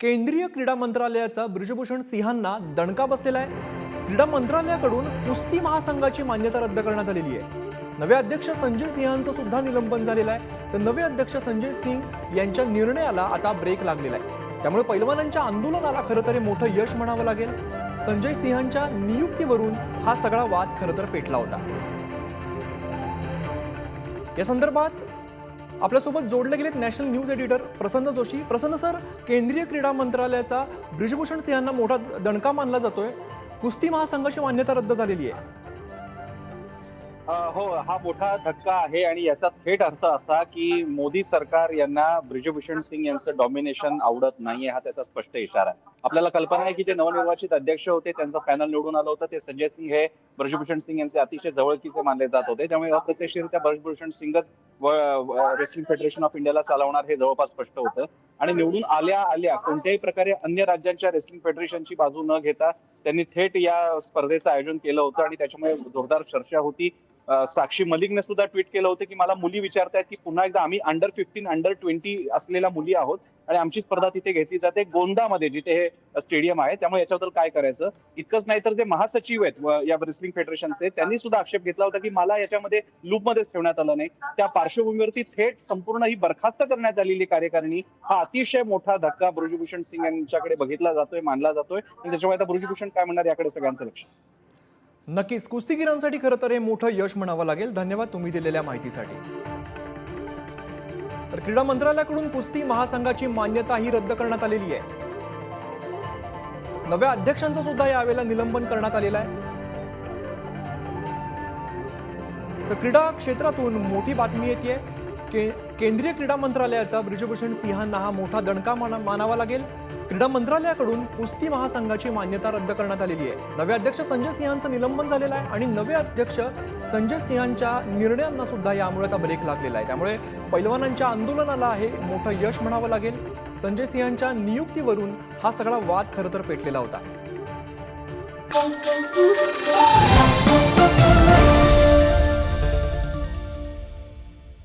केंद्रीय क्रीडा मंत्रालयाचा ब्रिजभूषण सिंहांना दणका बसलेला आहे. क्रीडा मंत्रालयाकडून कुस्ती महासंघाची मान्यता रद्द करण्यात आलेली आहे. नवे अध्यक्ष संजय सिंहांचं सुद्धा निलंबन झालेलं आहे. तर नवे अध्यक्ष संजय सिंग यांच्या निर्णयाला आता ब्रेक लागलेला आहे. त्यामुळे पैलवानांच्या आंदोलनाला खरं तर मोठं यश म्हणावं लागेल. संजय सिंहांच्या नियुक्तीवरून हा सगळा वाद खरं तर पेटला होता. या संदर्भात आपल्यासोबत जोडले गेलेत national news editor Prasanna Joshi. Prasanna sir केंद्रीय क्रीडा मंत्रालयाचा ब्रिजभूषण सिंहांना मोठा दणका मानला जातोय. कुस्ती महासंघाची मान्यता रद्द झालेली आहे. हो हा मोठा धक्का आहे आणि याचा थेट अर्थ असा की मोदी सरकार यांना ब्रिजभूषण सिंग यांचं डॉमिनेशन आवडत नाहीये हा त्याचा स्पष्ट इशारा आहे. आपल्याला कल्पना आहे की जे नवनिर्वाचित अध्यक्ष होते त्यांचं पॅनल निवडून आलं होतं ते संजय सिंग हे ब्रजभूषण सिंग यांचे अतिशय जवळकीचे मानले जात होते. त्यामुळे अप्रत्यक्षरित्या ब्रजभूषण सिंगच रेसलिंग फेडरेशन ऑफ इंडियाला चालवणार हे जवळपास स्पष्ट होतं. आणि निवडून आल्या आल्या कोणत्याही प्रकारे अन्य राज्यांच्या रेसलिंग फेडरेशनची बाजू न घेता त्यांनी थेट या स्पर्धेचं आयोजन केलं होतं आणि त्याच्यामुळे जोरदार चर्चा होती. साक्षी मलिकने सुद्धा ट्विट केलं होतं की मला मुली विचारतायत की पुन्हा एकदा आम्ही अंडर फिफ्टीन अंडर ट्वेंटी असलेल्या मुली आहोत आणि आमची स्पर्धा तिथे घेतली जाते गोंदामध्ये जिथे हे स्टेडियम आहे. त्यामुळे याच्याबद्दल काय करायचं? इतकंच नाही तर जे महासचिव आहेत या रेसलिंग फेडरेशनचे त्यांनी सुद्धा आक्षेप घेतला होता की मला याच्यामध्ये लूपमध्येच ठेवण्यात आलं नाही. त्या पार्श्वभूमीवरती थेट संपूर्ण ही बरखास्त करण्यात आलेली कार्यकारिणी हा अतिशय मोठा धक्का ब्रजभूषण सिंग यांच्याकडे बघितला जातोय मानला जातोय. आणि त्याच्यामुळे आता ब्रजभूषण काय म्हणणार याकडे सगळ्यांचं लक्ष. नक्कीच कुस्तीगिरांसाठी खरं तर हे मोठं यश म्हणावं लागेल. धन्यवाद तुम्ही दिलेल्या माहितीसाठी. तर क्रीडा मंत्रालयाकडून कुस्ती महासंघाची मान्यता ही रद्द करण्यात आलेली आहे. नव्या अध्यक्षांचं सुद्धा यावेळेला निलंबन करण्यात आलेलं आहे. तर क्रीडा क्षेत्रातून मोठी बातमी येते के केंद्रीय क्रीडा मंत्रालयाचा ब्रिजभूषण सिंहांना हा मोठा दणका माना मानावा लागेल. क्रीडा मंत्रालयाकडून कुस्ती महासंघाची मान्यता रद्द करण्यात आलेली आहे. नवे अध्यक्ष संजय सिंहांचं निलंबन झालेलं आहे आणि नवे अध्यक्ष संजय सिंहांच्या निर्णयांना सुद्धा यामुळे आता ब्रेक लागलेला आहे. त्यामुळे पैलवानांच्या आंदोलनाला हे मोठं यश म्हणावं लागेल. संजय सिंहांच्या नियुक्तीवरून हा सगळा वाद खरं तर पेटलेला होता.